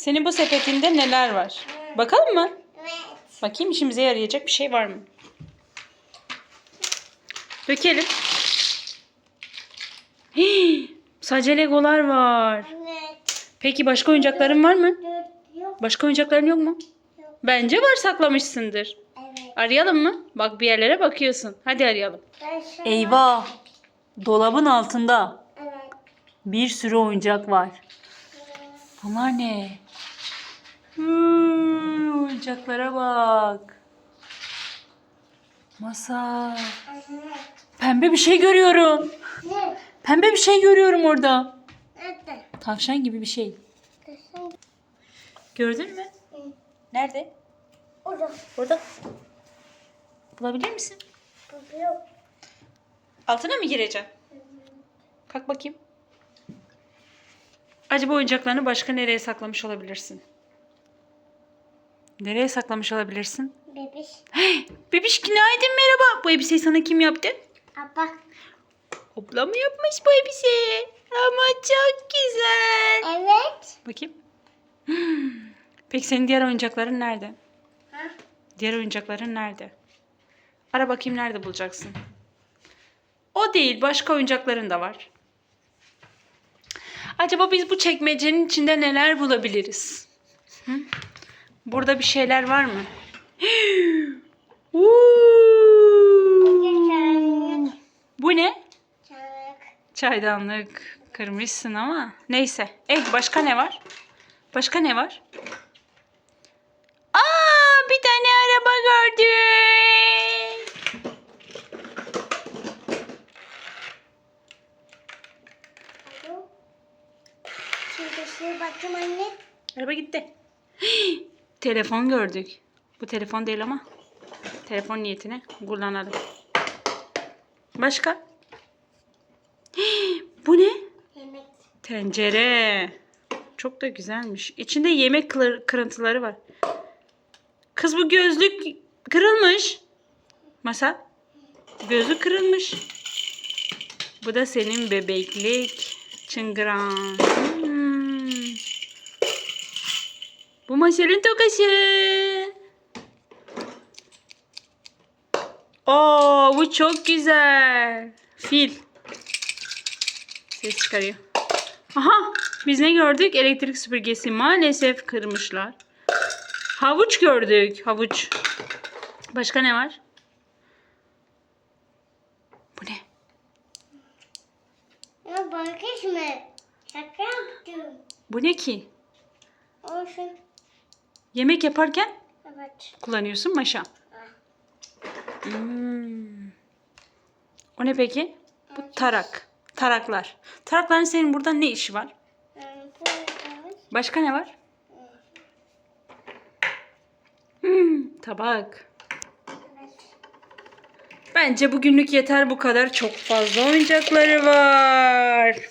Senin bu sepetinde neler var? Bakalım mı? Evet. Bakayım işimize yarayacak bir şey var mı? Dökelim. Hii, sadece legolar var. Evet. Peki başka oyuncakların var mı? Dört yok. Başka oyuncakların yok mu? Yok. Bence var saklamışsındır. Evet. Arayalım mı? Bak bir yerlere bakıyorsun. Hadi arayalım. Eyvah! Dolabın altında Evet. bir sürü oyuncak var. Bunlar ne? Hmm, oyuncaklara bak. Masa. Pembe bir şey görüyorum. Ne? Pembe bir şey görüyorum orada. Nerede? Tavşan gibi bir şey. Gördün mü? Nerede? Orada. Orada. Bulabilir misin? Yok. Altına mı gireceğim? Kalk bakayım. Acaba oyuncaklarını başka nereye saklamış olabilirsin? Nereye saklamış olabilirsin? Bebiş. Bebiş günaydın merhaba. Bu elbiseyi sana kim yaptı? Abla. Abla mı yapmış bu elbiseyi? Ama çok güzel. Evet. Bakayım. Hmm. Peki senin diğer oyuncakların nerede? Ha? Diğer oyuncakların nerede? Ara bakayım nerede bulacaksın. O değil, başka oyuncakların da var. Acaba biz bu çekmecenin içinde neler bulabiliriz? Hı? Burada bir şeyler var mı? Bu ne? Çanak. Çaydanlık kırmışsın ama neyse. Eh başka ne var? Başka ne var? Aa bir tane araba gördüm. Şey bakayım anne. Araba gitti. Hii, telefon gördük. Bu telefon değil ama. Telefon niyetine kullanalım. Başka? Hii, bu ne? Yemek. Tencere. Çok da güzelmiş. İçinde yemek kır- kırıntıları var. Kız bu gözlük kırılmış. Masa. Gözlük kırılmış. Bu da senin bebeklik. Çıngıran. Hmm. Bu Masel'in tokası. Oo, bu çok güzel. Fil. Ses çıkarıyor. Aha biz ne gördük? Elektrik süpürgesi maalesef kırmışlar. Havuç gördük. Havuç. Başka ne var? Bu ne? Ya bakış mı? Şaka yaptım. Bu ne ki? Olsun. Yemek yaparken Evet. kullanıyorsun maşa. Hmm. O ne peki? Bu tarak. Taraklar. Tarakların senin burada ne işi var? Bu evet. Başka ne var? Hmm, tabak. Evet. Bence bugünlük yeter bu kadar. Çok fazla oyuncakları var.